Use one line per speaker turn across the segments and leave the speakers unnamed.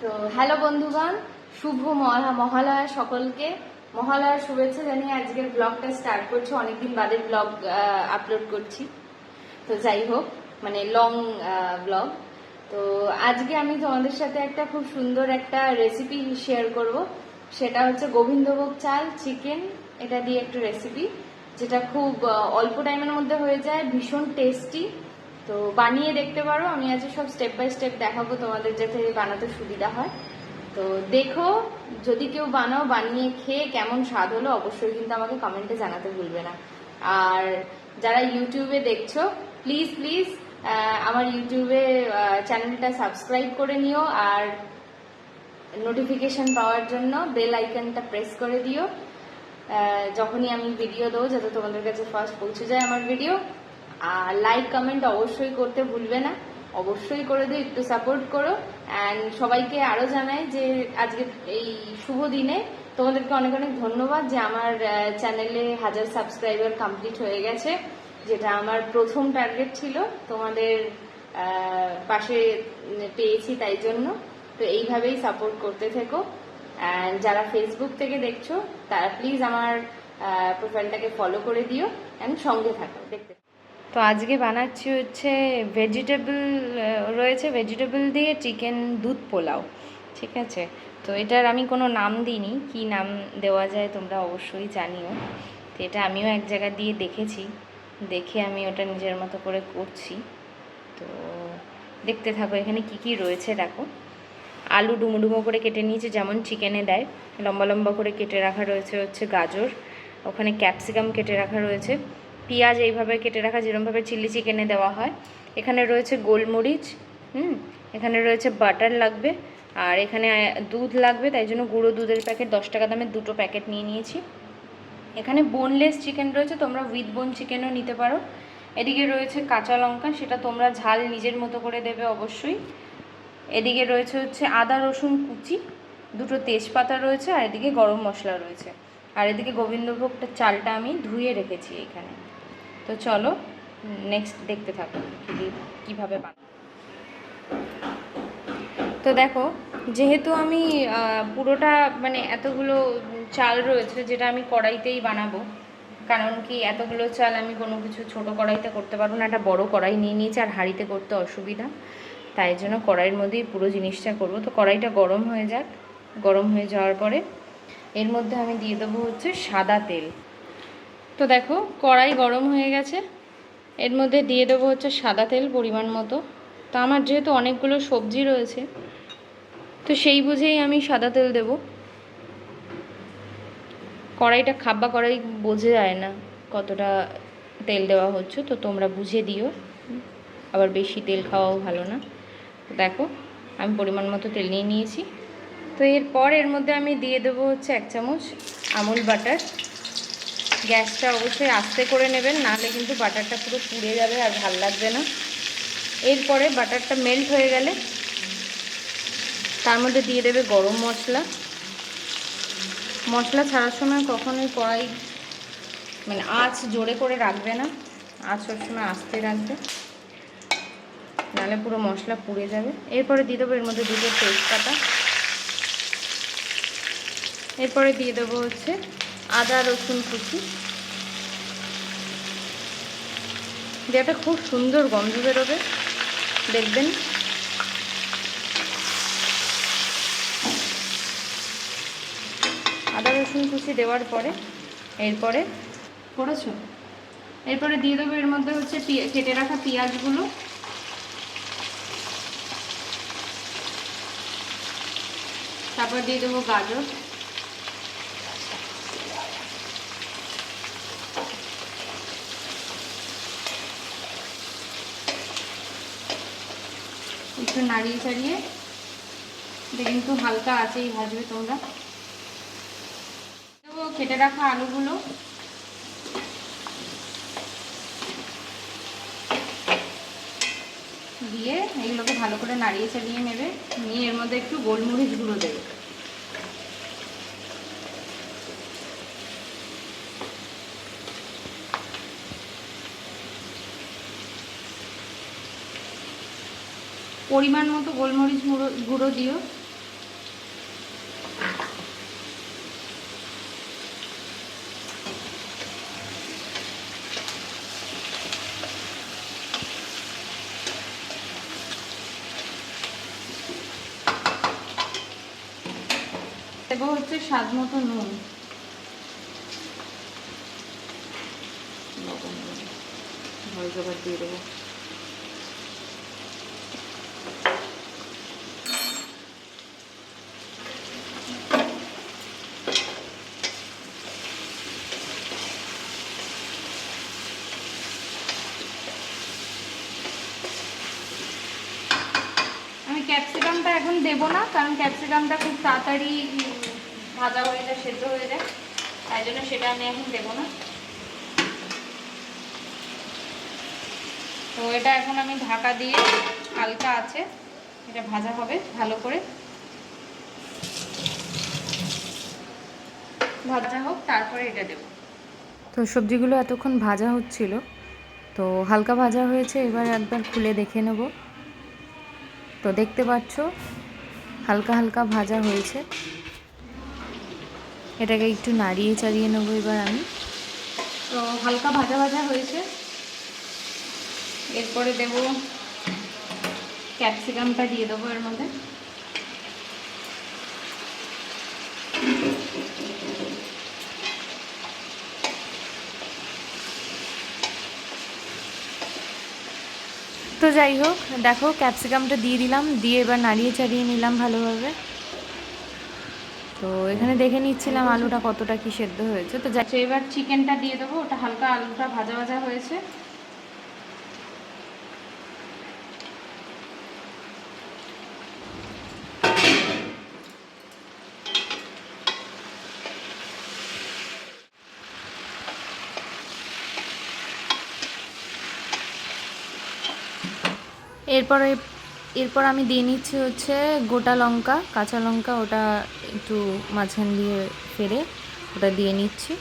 তো হ্যালো বন্ধুগণ, শুভ মহা মহালয়া সকলকে। মহালয়ার শুভেচ্ছা জানিয়ে আজকের ব্লগটা স্টার্ট করছি। অনেকদিন বাদে ব্লগ আপলোড করছি। তো যাই হোক মানে লং ব্লগ তো আজকে আমি তোমাদের সাথে একটা খুব সুন্দর একটা রেসিপি শেয়ার করব। সেটা হচ্ছে গোবিন্দভোগ চাল চিকেন এটা দিয়ে একটা রেসিপি যেটা খুব অল্প টাইমের মধ্যে হয়ে যায়, ভীষণ টেস্টি তো বানিয়ে দেখতে পারো। আমি আজকে সব স্টেপ বাই স্টেপ দেখাবো তোমাদের যাতে বানাতে সুবিধা হয়। তো দেখো, যদি কেউ বানাও, বানিয়ে খেয়ে কেমন স্বাদ হলো, অবশ্যই কিন্তু আমাকে কমেন্টে জানাতে ভুলবে না। আর যারা ইউটিউবে দেখছ প্লিজ প্লিজ আমার ইউটিউবে চ্যানেলটা সাবস্ক্রাইব করে নিও। আর নোটিফিকেশন পাওয়ার জন্য বেল আইকনটা প্রেস করে দিও। যখনই আমি ভিডিও দেবো, যাতে তোমাদের কাছে ফার্স্ট পৌঁছে যায় আমার ভিডিও আর লাইক কমেন্ট অবশ্যই করতে ভুলবে না। অবশ্যই করে দিও, একটু সাপোর্ট করো। অ্যান্ড সবাইকে আরও জানাই যে আজকে এই শুভ দিনে তোমাদেরকে অনেক অনেক ধন্যবাদ যে আমার চ্যানেলে হাজার সাবস্ক্রাইবার কমপ্লিট হয়ে গেছে, যেটা আমার প্রথম টার্গেট ছিল। তোমাদের পাশে পেয়েছি তাই জন্য। তো এইভাবেই সাপোর্ট করতে থেকো। অ্যান্ড যারা ফেসবুক থেকে দেখছ, তারা প্লিজ আমার প্রোফাইলটাকে ফলো করে দিও। অ্যান্ড সঙ্গে থাকো, দেখতে তো আজকে বানাচ্ছি হচ্ছে ভেজিটেবল রয়েছে ভেজিটেবল দিয়ে চিকেন দুধ পোলাও, ঠিক আছে? তো এটার আমি কোনো নাম দিইনি, কি নাম দেওয়া যায় তোমরা অবশ্যই জানিও। তো এটা আমিও এক জায়গা দিয়ে দেখেছি, দেখে আমি ওটা নিজের মতো করে করছি। তো দেখতে থাকো, এখানে কি কি রয়েছে দেখো। আলু ডুমো ডুমো করে কেটে নিয়েছে, যেমন চিকেনে দেয়। লম্বা লম্বা করে কেটে রাখা রয়েছে হচ্ছে গাজর। ওখানে ক্যাপসিকাম কেটে রাখা রয়েছে। পেঁয়াজ এইভাবে কেটে রাখা যেরকমভাবে চিলি চিকেনে দেওয়া হয়। এখানে রয়েছে গোলমরিচ, হুম? এখানে রয়েছে বাটার লাগবে। আর এখানে দুধ লাগবে, তাই জন্য গুঁড়ো দুধের প্যাকেট, দশ টাকা দামের দুটো প্যাকেট নিয়ে নিয়েছি। এখানে বোনলেস চিকেন রয়েছে, তোমরা উইথ বোন চিকেনও নিতে পারো। এদিকে রয়েছে কাঁচা লঙ্কা, সেটা তোমরা ঝাল নিজের মতো করে দেবে অবশ্যই। এদিকে রয়েছে হচ্ছে আদা রসুন কুচি, দুটো তেজপাতা রয়েছে, আর এদিকে গরম মশলা রয়েছে। আর এদিকে গোবিন্দভোগটা চালটা আমি ধুয়ে রেখেছি এখানে। তো চলো নেক্সট দেখতে থাকো কীভাবে বানাবো। তো দেখো, যেহেতু আমি পুরোটা মানে এতগুলো চাল রয়েছে যেটা আমি কড়াইতেই বানাবো, কারণ কি এতগুলো চাল আমি কোনো কিছু ছোট কড়াইতে করতে পারব না, একটা বড় কড়াই নিয়ে নিয়েছি আর হাঁড়িতে করতে অসুবিধা। তাই জন্য কড়াইয়ের মধ্যেই পুরো জিনিসটা করব। তো কড়াইটা গরম হয়ে যাক। গরম হয়ে যাওয়ার পরে এর মধ্যে আমি দিয়ে দেবো হচ্ছে সাদা তেল। তো দেখো, কড়াই গরম হয়ে গেছে। এর মধ্যে দিয়ে দেবো হচ্ছে সাদা তেল পরিমাণ মতো। তো আমার যেহেতু অনেকগুলো সবজি রয়েছে, তো সেই বুঝেই আমি সাদা তেল দেব। কড়াইটা খাব্বা কড়াই বোঝা যায় না কতটা তেল দেওয়া হচ্ছে, তো তোমরা বুঝে দিও। আবার বেশি তেল খাওয়াও ভালো না। দেখো, আমি পরিমাণ মতো তেল নিয়ে নিয়েছি। তো এরপর এর মধ্যে আমি দিয়ে দেবো হচ্ছে এক চামচ আমুল বাটার। গ্যাসটা অবশ্যই আস্তে করে নেবেন, নাহলে কিন্তু বাটারটা পুরো পুড়ে যাবে আর ভালো লাগবে না। এরপরে বাটারটা মেল্ট হয়ে গেলে তার মধ্যে দিয়ে দেবে গরম মশলা। মশলা ছাড়ার সময় কখনোই কড়াই মানে আঁচ জোরে করে রাখবে না। আঁচ সবসময় আস্তে রাখবে। নাহলে পুরো মশলা পুড়ে যাবে। এরপরে দিয়ে দেবো এর মধ্যে দুটো তেজপাতা। এরপরে দিয়ে দেবো হচ্ছে আদা, রসুন, কুচি। দিয়ে একটা খুব সুন্দর গন্ধ বেরোবে। দেখবেন। আদা, রসুন, কুচি দেওয়ার পরে এরপরে করেছ? এরপরে দিয়ে দেবো এর মধ্যে হচ্ছে কেটে রাখা পেঁয়াজগুলো। তারপর দিয়ে দেবো গাজর। নাড়িয়ে চাড়িয়ে এটা কিন্তু হালকা আছেই ভাজবে তোমরা। কেটে রাখা আলুগুলো। দিয়ে এগুলোকে ভালো করে নাড়িয়ে চালিয়ে নেবে। নিয়ে এর মধ্যে একটু গোলমরিচ গুঁড়ো দেবে। পরিমাণ মতো গোলমরিচ গুঁড়ো গুঁড়ো দিও। এবার হচ্ছে স্বাদ মতো নুন। ভয় জোগাড় দিয়ে দেবো। দেব না, কারণ ক্যাপসিকামটা খুব তাড়াতাড়ি ভাজা হয়ে যায়, সেদ্ধ হয়ে যায়, তাই জন্য সেটা আমি এখন দেব না। তো এটা এখন আমি ঢাকা দিয়ে হালকা আছে, এটা ভাজা হবে ভালো করে। ভাজা হোক, তারপরে এটা দেবো।
তো সবজিগুলো এতক্ষণ ভাজা হচ্ছিল, তো হালকা ভাজা হয়েছে, এবার একবার খুলে দেখে নেব। তো দেখতে পাচ্ছ হালকা হালকা ভাজা হয়েছে। এটাকে একটু নাড়িয়ে চাড়িয়ে নেব এবার আমি।
তো হালকা ভাজা ভাজা হয়েছে। এরপরে দেব ক্যাপসিকামটা দিয়ে দেবো এর মধ্যে।
যাই হোক দেখো ক্যাপসিকামটা দিয়ে দিলাম, দিয়ে এবার নাড়িয়ে চাড়িয়ে নিলাম ভালোভাবে। তো এখানে দেখে নিচ্ছিলাম আলুটা কতটা কি সেদ্ধ হয়েছে। তো যাই
আচ্ছা এবার চিকেনটা দিয়ে দেবো, ওটা হালকা আলুটা ভাজা ভাজা হয়েছে।
এরপরে এরপর আমি দিয়ে নিচ্ছি হচ্ছে গোটা লঙ্কা কাঁচা লঙ্কা ওটা একটু মাঝখান দিয়ে ফেরে ওটা দিয়ে নিচ্ছি।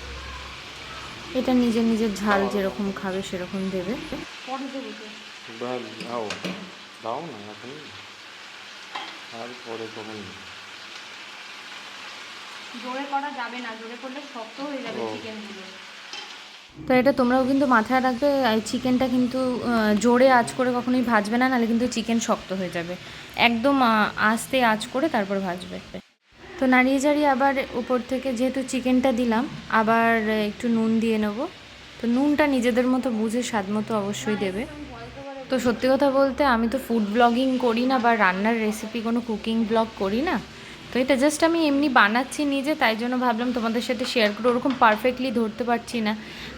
এটা নিজের নিজের ঝাল যেরকম খাবে সেরকম দেবে।
দাও না এখন। আর পরে
জোরে করা যাবে না জোরে করলে শক্ত হয়ে যাবে। চিকেনগুলো
তো এটা তোমরাও কিন্তু মাথায় রাখবে চিকেনটা কিন্তু জোরে আঁচ করে কখনোই ভাজবে না, নাহলে কিন্তু চিকেন শক্ত হয়ে যাবে। একদম আস্তে আঁচ করে তারপর ভাজবে। তো নাড়িয়ে চাড়িয়ে আবার উপর থেকে যেহেতু চিকেনটা দিলাম, আবার একটু নুন দিয়ে নেব। তো নুনটা নিজেদের মতো বুঝে স্বাদ মতো অবশ্যই দেবে। তো সত্যি কথা বলতে, আমি তো ফুড ব্লগিং করি না বা রান্নার রেসিপি কোনো কুকিং ব্লগ করি না। তো এটা জাস্ট আমি এমনি বানাচ্ছি নিজে, তাই জন্য ভাবলাম তোমাদের সাথে শেয়ার করে, ওরকম পারফেক্টলি ধরতে পারছি না।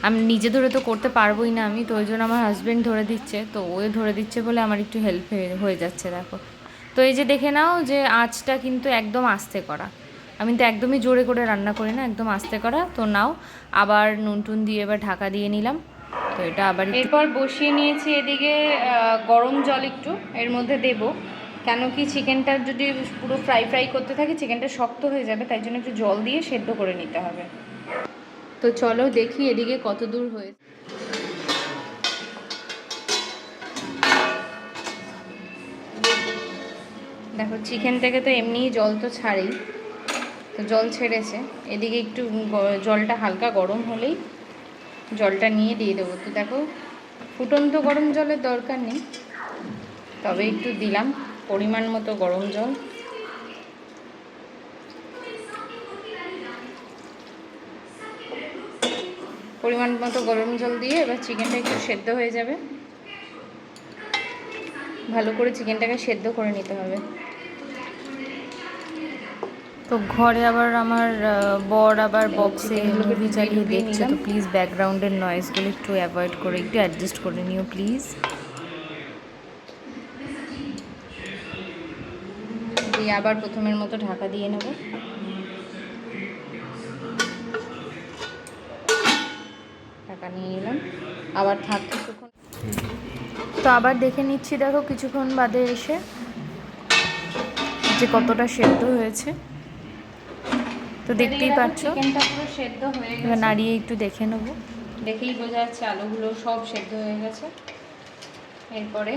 আমি, নিজে ধরে তো করতে পারবোই না আমি, তো ওই জন্য আমার হাজব্যান্ড ধরে দিচ্ছে, তো ও ধরে দিচ্ছে বলে আমার একটু হেল্প হয়ে যাচ্ছে, দেখো। তো এই যে দেখে নাও যে আঁচটা কিন্তু একদম আস্তে করা। আমি তো একদমই জোরে করে রান্না করি না, একদম আস্তে করা। তো নাও, আবার নুন টুন দিয়ে এবার ঢাকা দিয়ে নিলাম। তো এটা আবার
এরপর বসিয়ে নিয়েছি এদিকে গরম জল একটু, এর মধ্যে দেব। কেন কি চিকেনটা যদি পুরো ফ্রাই ফ্রাই করতে থাকি, চিকেনটা শক্ত হয়ে যাবে, তাই জন্য একটু জল দিয়ে সেদ্ধ করে নিতে হবে। তো চলো দেখি এদিকে কত দূর হয়েছে দেখো চিকেন থেকে তো এমনিই জল তো ছাড়েই, তো জল ছেড়েছে। এদিকে একটু জলটা হালকা গরম হলেই জলটা নিয়ে দিয়ে দেবো। তো দেখো, ফুটন্ত গরম জলের দরকার নেই, তবে একটু দিলাম। পরিমাণ মতো গরম জল। পরিমাণ মতো গরম জল দিয়ে এবার চিকেনটা একটু সেদ্ধ হয়ে যাবে। ভালো করে চিকেনটাকে সেদ্ধ করে নিতে হবে।
তো ঘরে আবার আমার বর আবার বক্সে মুভি চালিয়ে দেখছে তো প্লিজ ব্যাকগ্রাউন্ডের নয়েজগুলো একটু অ্যাভয়েড করে একটু অ্যাডজাস্ট করে নিও প্লিজ
দিয়ে আবার প্রথমের মতো ঢাকা দিয়ে নেব। ঢাকা নিয়ে নিলাম। আবার থাক কিছুক্ষণ।
তো আবার দেখে নিচ্ছি দেখো কিছুক্ষণ বাদে এসে যে কতটা সেদ্ধ হয়েছে। তো দেখতেই পাচ্ছ।
চিকেনটা পুরো সেদ্ধ হয়ে গেছে।
নাড়িয়ে একটু দেখে নেব।
দেখেই বোঝা যাচ্ছে আলুগুলো সব সেদ্ধ হয়ে গেছে। এরপরে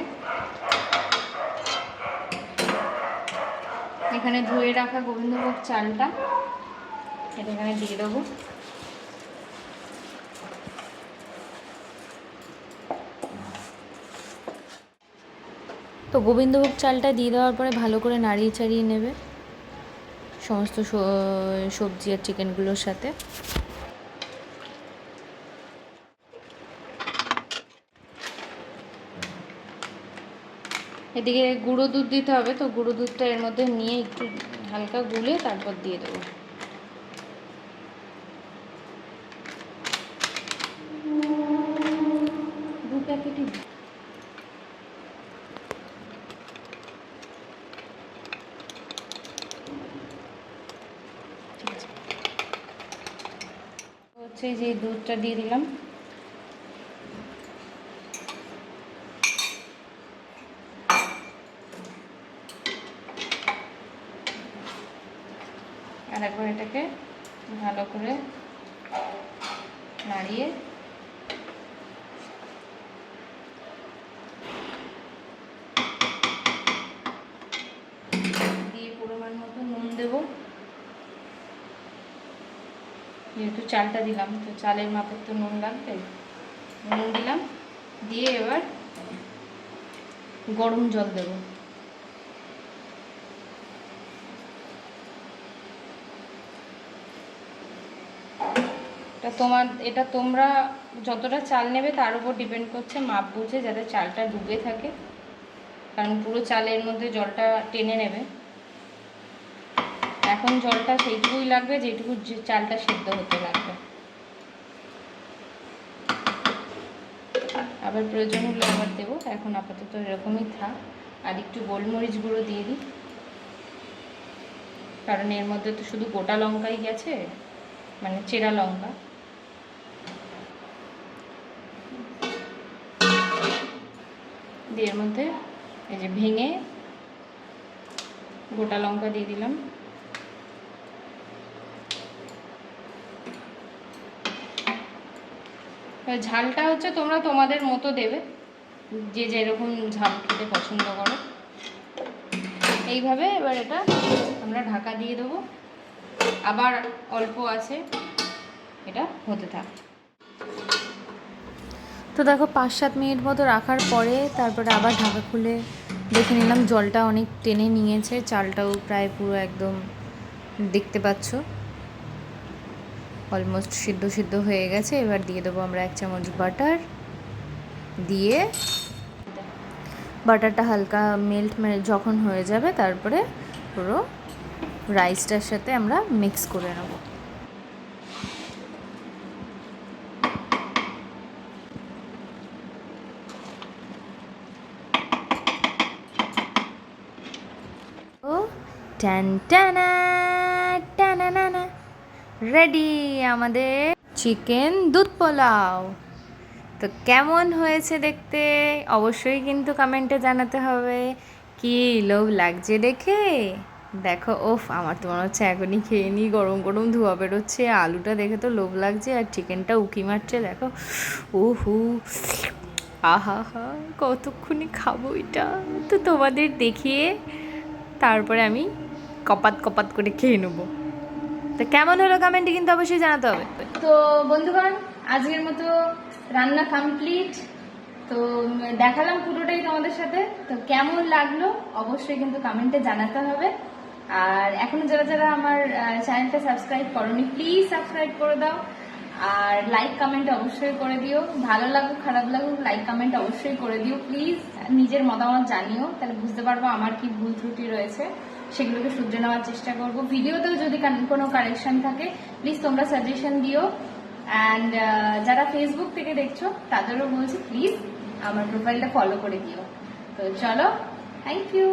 এখানে ধুয়ে রাখা গোবিন্দভোগ চালটা। এটা এখানে দিয়ে দেবো।
তো গোবিন্দভোগ চালটা দিয়ে দেওয়ার পরে ভালো করে নাড়িয়ে ছাড়িয়ে নেবে।
সমস্ত সবজি আর চিকেনগুলোর সাথে। এদিকে গুঁড়ো দুধ দিতে হবে তো গুঁড়ো দুধটা এর মধ্যে নিয়ে একটু হালকা গুলে তারপর দিয়ে দেবো। দু প্যাকেটই হচ্ছে যে দুধটা দিয়ে দিলাম। আর একবার এটাকে ভালো করে নাড়িয়ে দিয়ে পরিমাণ মতো নুন দেবো। যেহেতু চালটা দিলাম, তো চালের মাপের তো নুন লাগবে। নুন দিলাম, দিয়ে এবার গরম জল দেবো। এটা তোমার, এটা তোমরা যতটা চাল নেবে তার উপর ডিপেন্ড করছে, মাপ বুঝে যাতে চালটা ডুবে থাকে। কারণ পুরো চালের মধ্যে জলটা টেনে নেবে। এখন জলটা সেইটুকুই লাগবে যেটুকু চালটা সেদ্ধ হতে লাগবে। আবার প্রয়োজন হলে আবার দেবো, এখন আপাতত এরকমই থাক। আর একটু গোলমরিচ গুঁড়ো দিয়ে দিই। কারণ এর মধ্যে তো শুধু গোটা লঙ্কাই গেছে মানে চেরা লঙ্কা। দিয়ে এর মধ্যে এই যে ভেঙে গোটা লঙ্কা দিয়ে দিলাম। ঝালটা হচ্ছে তোমরা তোমাদের মতো দেবে, যে যেরকম ঝাল খেতে পছন্দ করো। এইভাবে এবার এটা আমরা ঢাকা দিয়ে দেবো। আবার অল্প আছে, এটা হতে থাক। তো দেখো পাঁচ সাত মিনিট মতো রাখার পরে তারপরে আবার ঢাকা খুলে দেখে নিলাম জলটা অনেক টেনে নিয়েছে, চালটাও প্রায় পুরো একদম দেখতে পাচ্ছ। অলমোস্ট সিদ্ধ সিদ্ধ হয়ে গেছে। এবার দিয়ে দেবো আমরা এক চামচ বাটার দিয়ে। বাটারটা হালকা মেল্ট যখন হয়ে যাবে তারপরে পুরো রাইসটার সাথে আমরা মিক্স করে নেব ও টান, টানা টানা রেডি আমাদের চিকেন দুধ পোলাও। তো কেমন হয়েছে দেখতে? অবশ্যই কিন্তু কমেন্টে জানাতে হবে। কি লোভ লাগছে দেখে? দেখো, ওফ, আমার তো মনে হচ্ছে এখনই খেয়ে নিই। গরম গরম ধোয়া বেরোচ্ছে। আলুটা দেখে তো লোভ লাগছে আর চিকেনটা উকি মারছে, দেখো। ও হু আহা হা কতক্ষণই খাব এটা? তো তোমাদের দেখিয়ে তারপরে আমি কপাত কপাত করে খেয়ে নেব। তো কেমন হলো কমেন্টে কিন্তু অবশ্যই জানাতে হবে।
তো বন্ধুগণ, আজকের মতো রান্না কমপ্লিট তো দেখালাম পুরোটাই তোমাদের সাথে। তো কেমন লাগল অবশ্যই কিন্তু কমেন্টে জানাতে হবে। আর এখনও যারা যারা আমার চ্যানেলটা সাবস্ক্রাইব করনি প্লিজ সাবস্ক্রাইব করে দাও। আর লাইক কমেন্ট অবশ্যই করে দিও। ভালো লাগুক, খারাপ লাগুক লাইক কমেন্ট অবশ্যই করে দিও প্লিজ নিজের মতামত জানিও, তাহলে বুঝতে পারব আমার কি ভুল ত্রুটি রয়েছে। সেগুলোকে শুধরে নেওয়ার চেষ্টা করব। ভিডিওতেও যদি কোনো কারেকশন থাকে প্লিজ তোমরা সাজেশন দিও। অ্যান্ড যারা ফেসবুক থেকে দেখছ, তাদেরও বলছি প্লিজ আমার প্রোফাইলটা ফলো করে দিও। তো চলো থ্যাংক ইউ